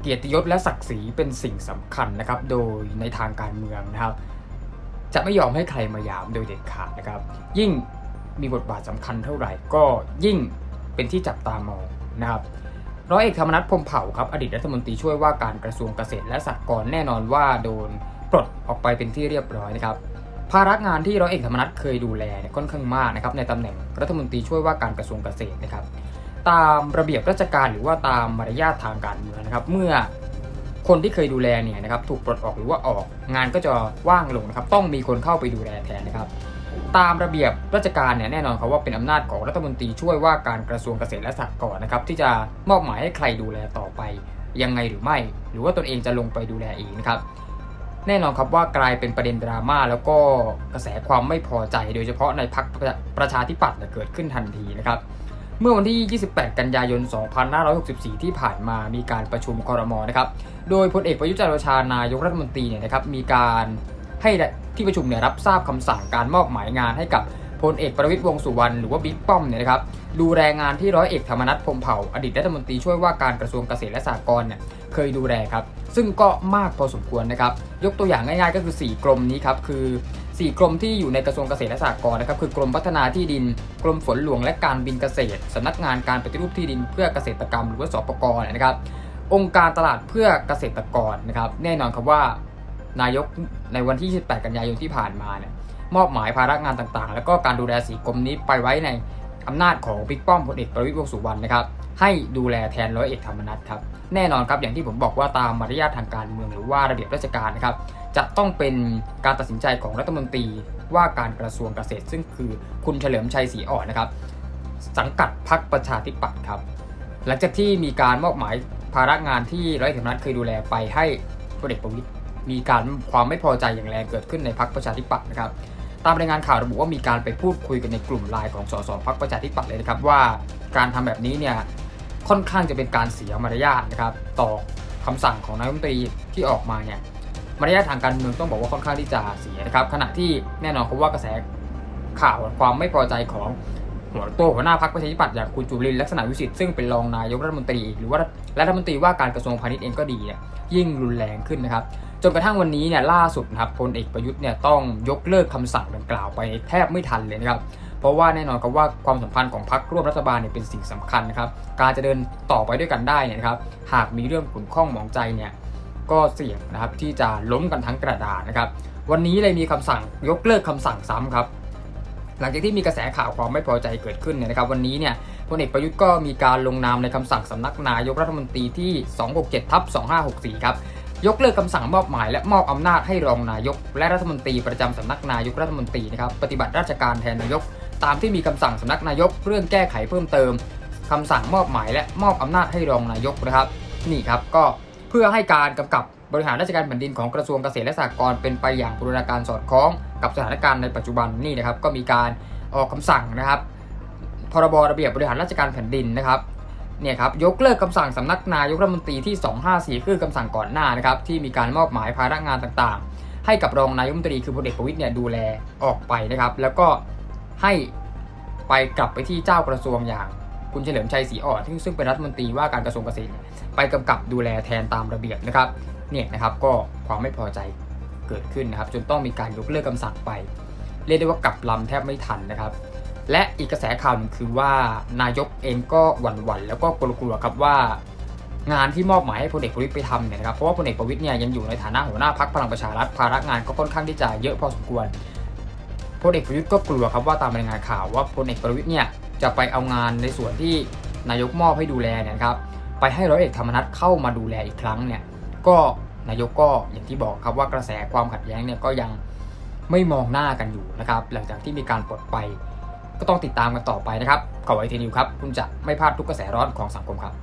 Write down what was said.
เกียรติยศและศักดิ์ศรีเป็นสิ่งสำคัญนะครับ โดยในทางการเมืองนะครับ จะไม่ยอมให้ใครมายามโดยเด็ดขาดนะครับ ยิ่งมีบทบาทสำคัญเท่าไหร่ ก็ยิ่งเป็นที่จับตามองนะครับร้อยเอกธรรมนัฐพรมเผ่าครับอดีตรัฐมนตรีช่วยว่าการกระทรวงเกษตรและสหกรณ์แน่นอนว่าโดนปลดออกไปเป็นที่เรียบร้อยนะครับภาระงานที่ร้อยเอกธรรมนัฐเคยดูแลเนี่ยค่อนข้างมากนะครับในตำแหน่งรัฐมนตรีช่วยว่าการกระทรวงเกษตรนะครับ ตามระเบียบราชการหรือว่าตามมารยาททางการเมืองนะครับ เมื่อคนที่เคยดูแลเนี่ยนะครับถูกปลดออกหรือว่าออกงานก็จะว่างลงนะครับ ต้องมีคนเข้าไปดูแลแทนนะครับ ตามระเบียบราชการเนี่ยแน่นอนครับว่าเป็นอำนาจของรัฐมนตรีช่วยว่าการกระทรวงเกษตรและสหกรณ์นะครับ ที่จะมอบหมายให้ใครดูแลต่อไปยังไงหรือไม่ หรือว่าตนเองจะลงไปดูแลเองนะครับแน่นอนครับว่ากลายเป็นประเด็นดราม่าแล้วก็กระแสความไม่พอใจ โดยเฉพาะในพรรคประชาธิปัตย์เนี่ยเกิดขึ้นทันทีนะครับ เมื่อวันที่ 28 กันยายน 2564 ที่ผ่านมามีการประชุมคอรมอนะครับ โดยพลเอกประยุจันทร์โอชานายกรัฐมนตรีเนี่ยนะครับมีการให้ที่ประชุมเนี่ยรับทราบคำสั่งการมอบหมายงานให้กับพลเอกประวิตรวงสุวรรณหรือว่าบิ๊กป้อมเนี่ยนะครับดูแลงานที่ร้อยเอกธรรมนัฐพรมเผ่า อดีตรัฐมนตรีช่วยว่าการกระทรวงเกษตรและสหกรณ์เนี่ยเคยดูแลครับ ซึ่งก็มากพอสมควรนะครับ ยกตัวอย่างง่ายๆก็คือ 4 กรมนี้ครับ คือ 4 กรมที่อยู่ในกระทรวงเกษตรและสหกรณ์นะครับคือกรมพัฒนาที่ดิน กรมฝนหลวงและการบินเกษตรสำนักงานการปฏิรูปที่ดินเพื่อเกษตรกรรม หรือว่าสปกเนี่ยนะครับ องค์การตลาดเพื่อเกษตรกรนะครับ แน่นอนครับว่านายกในวันที่ 28 กันยายนที่ผ่านมาเนี่ยมอบหมายภาระงานต่างๆ แล้วก็การดูแลสีกรมนี้ไปไว้ใน อำนาจของบิ๊กป้อมพลเอกประวิตรวงสุวรรณนะครับให้ดูแลแทนร้อยเอกธรรมนัฐครับแน่นอนครับอย่างที่ผมบอกว่าตามมารยาททางการเมืองหรือว่าระเบียบราชการนะครับจะต้องเป็นการตัดสินใจของรัฐมนตรีว่าการกระทรวงเกษตร ซึ่งคือคุณเฉลิมชัยศรีอ่อนนะครับสังกัดพรรคประชาธิปัตย์ครับหลังจากที่มีการมอบหมายภาระงานที่ร้อยเอกธรรมนัฐเคยดูแลไปให้พลเอกประวิตรมีการความไม่พอใจอย่างแรงเกิดขึ้นในพรรคประชาธิปัตย์นะครับ ตามรายงานข่าวระบุว่ามีการไปพูดคุยกันในกลุ่มไลน์ของสสพรรคประชาธิปัตย์เลยนะครับว่าการทำแบบนี้เนี่ยค่อนข้างจะเป็นการเสียมารยาทนะครับต่อคำสั่งของนายกรัฐมนตรีที่ออกมาเนี่ยมารยาททางการเมืองต้องบอกว่าค่อนข้างที่จะเสียนะครับขณะที่แน่นอนครับว่ากระแสข่าวความไม่พอใจของ หัวโตหัวหน้าพรรคประชาธิปัตย์อย่างคุณจุลินลักษณะวิสิทธิ์ซึ่งเป็นรองนายกรัฐมนตรี หรือว่ารัฐมนตรีว่าการกระทรวงพาณิชย์เองก็ดีเนี่ยยิ่งรุนแรงขึ้นนะครับจนกระทั่งวันนี้เนี่ยล่าสุดนะครับพลเอกประยุทธ์เนี่ยต้องยกเลิกคำสั่งดังกล่าวไปแทบไม่ทันเลยนะครับเพราะว่าแน่นอนครับว่าความสัมพันธ์ของพรรคร่วมรัฐบาลเนี่ยเป็นสิ่งสำคัญนะครับการจะเดินต่อไปด้วยกันได้เนี่ยนะครับหากมีเรื่องขุ่นข้องหมองใจเนี่ยก็เสี่ยงนะครับที่จะล้มกันทั้งกระดานนะครับวันนี้เลยมีคำสั่งยกเลิกคำสั่งซ้ำครับ หลังจากที่มีกระแสข่าวความไม่พอใจเกิดขึ้นเนี่ยนะครับวันนี้เนี่ยพลเอกประยุทธ์ก็มีการลงนามในคำสั่งสำนักนายกรัฐมนตรีที่ 267ทับ2564 ครับยกเลิกคำสั่งมอบหมายและมอบอำนาจให้รองนายก และรัฐมนตรีประจำสำนักนายกรัฐมนตรีนะครับปฏิบัติราชการแทนนายก ตามที่มีคำสั่งสำนักนายก เรื่องแก้ไขเพิ่มเติมคำสั่งมอบหมายและมอบอำนาจให้รองนายกนะครับ นี่ครับก็เพื่อให้การกำกับ บริหารราชการแผ่นดินของกระทรวงเกษตรและสหกรณ์เป็นไปอย่างบูรณาการสอดคล้องกับสถานการณ์ในปัจจุบันนี่นะครับก็มีการออกคำสั่งนะครับพรบระเบียบบริหารราชการแผ่นดินนะครับเนี่ยครับยกเลิกคำสั่งสำนักนายกรัฐมนตรีที่ 254 คือคำสั่งก่อนหน้านะครับที่มีการมอบหมายภาระงานต่างๆ ให้กับรองนายกรัฐมนตรีคือพลเอกประวิตยเนี่ยดูแลออกไปนะครับ แล้วก็ให้ไปกลับไปที่เจ้ากระทรวงอย่างคุณเฉลิมชัยศรีอ่อนซึ่งเป็นรัฐมนตรีว่าการกระทรวงเกษตรไปกำกับดูแลแทนตามระเบียบนะครับ เนี่ยนะครับก็ความไม่พอใจเกิดขึ้นนะครับ จนต้องมีการยกเลิกคำสั่งไป เรียกได้ว่ากลับลำแทบไม่ทันนะครับ และอีกกระแสข่าวนึงคือว่านายกเองก็หวั่นๆแล้วก็กลัวๆครับว่างานที่มอบหมายให้พลเอกประวิตยไปทำเนี่ยนะครับเพราะว่าพลเอกประวิตยเนี่ยยังอยู่ในฐานะหัวหน้าพักพลังประชารัฐภาระงานก็ค่อนข้างที่จะเยอะพอสมควรพลเอกประยุทธ์ก็กลัวครับว่าตามรายงานข่าวว่าพลเอกประวิตยเนี่ยจะไปเอางานในส่วนที่นายกมอบให้ดูแลเนี่ยครับไปให้ร้อยเอกธรรมนัฐเข้ามาดูแลอีกครั้งเนี่ย ก็นายกก็อย่างที่บอกครับว่ากระแสความขัดแย้งเนี่ยก็ยังไม่มองหน้ากันอยู่นะครับ หลังจากที่มีการปลดไป ก็ต้องติดตามกันต่อไปนะครับขอไว้ทีนิวครับ คุณจะไม่พลาดทุกกระแสร้อนของสังคมครับ